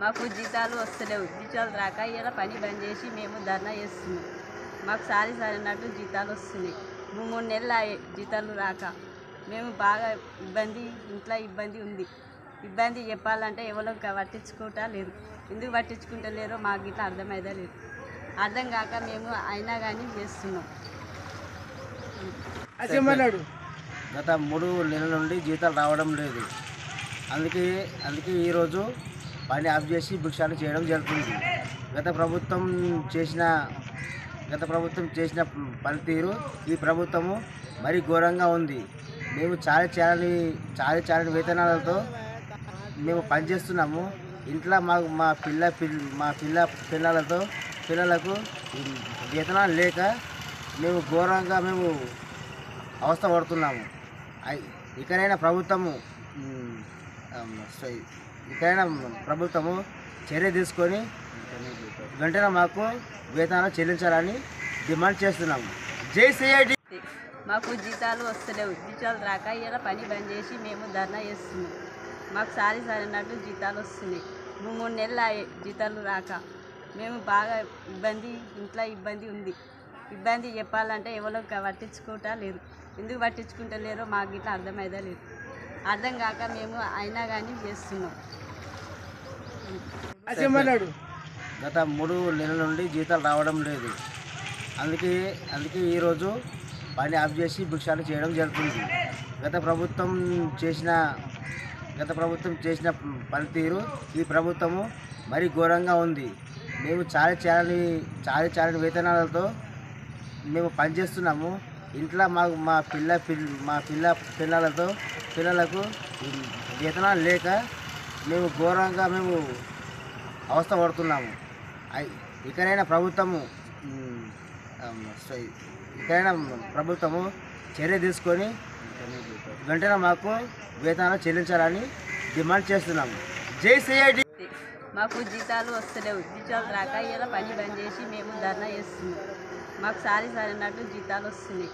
మాకు జీతాలు వస్తలేవు. జీతాలు రాక ఇలా పని బంద్ చేసి మేము ధర్నా చేస్తున్నాం. మాకు సారి సారినట్టు జీతాలు వస్తున్నాయి. మూడు మూడు నెలలు జీతాలు రాక మేము బాగా ఇబ్బంది ఇంట్లో ఇబ్బంది ఉంది. ఇబ్బంది చెప్పాలంటే ఎవరో పట్టించుకుంటా లేరు. ఎందుకు పట్టించుకుంటా లేరో మాకు ఇట్లా అర్థమైతే లేదు. అర్థం కాక మేము అయినా కానీ చేస్తున్నాం. గత మూడు నెలల నుండి జీతాలు రావడం లేదు. అందుకే అందుకే ఈరోజు పని ఆఫ్ చేసి భిక్షాలు చేయడం జరుగుతుంది. గత ప్రభుత్వం చేసిన గత ప్రభుత్వం చేసిన పనితీరు ఈ ప్రభుత్వము మరీ ఘోరంగా ఉంది. మేము చాలా చాలని చాలా చాలని వేతనాలతో మేము పనిచేస్తున్నాము. ఇంట్లో మా మా పిల్ల పిల్ల మా పిల్ల పిల్లలతో పిల్లలకు వేతనాలు లేక మేము ఘోరంగా మేము అవస్థ పడుతున్నాము. ఐ- ఇకనైనా ప్రభుత్వము మ్, ప్రభుత్వము చర్య తీసుకొని వెంటనే మాకు వేతనాలు చెల్లించాలని డిమాండ్ చేస్తున్నాము. జై సిఐడి మాకు జీతాలు వస్తలేవు. జీతాలు రాక ఇలా పని బంద్ చేసి మేము ధర్నా చేస్తున్నాం. మాకు సారి అన్నట్టు జీతాలు వస్తున్నాయి. మూడు మూడు నెలలు జీతాలు రాక మేము బాగా ఇబ్బంది ఇంట్లో ఇబ్బంది ఉంది. ఇబ్బంది చెప్పాలంటే ఎవరో క- పట్టించుకుంటా లేరు. ఎందుకు పట్టించుకుంటా లేరో మాకు ఇట్లా అర్థమైతే లేదు అర్థం కాక మేము అయినా కానీ చేస్తున్నాం. గత మూడు నెలల నుండి జీతాలు రావడం లేదు. అందుకే అందుకే ఈరోజు పని ఆఫ్ చేసి భిక్షాలు చేయడం జరుగుతుంది. గత ప్రభుత్వం చేసిన గత ప్రభుత్వం చేసిన పనితీరు ఈ ప్రభుత్వము మరీ ఘోరంగా ఉంది. మేము చాలా చాలని చాలా చాలని వేతనాలతో మేము పనిచేస్తున్నాము. ఇంట్లో మా మా పిల్ల పిల్ల మా పిల్ల పిల్లలతో పిల్లలకు వేతనాలు లేక మేము ఘోరంగా మేము అవస్థ పడుతున్నాము ఐ- ఇకనైనా ప్రభుత్వము మ్, ఇకనైనా ప్రభుత్వము చర్య తీసుకొని వెంటనే మాకు వేతనాలు చెల్లించాలని డిమాండ్ చేస్తున్నాము. జై సిఐడి మాకు జీతాలు వస్తలేవు. జీతాలు రాక ఇలా పని బంద్ చేసి మేము ధర్నా చేస్తున్నాం. మాకు సారి సారినట్టు జీతాలు వస్తున్నాయి.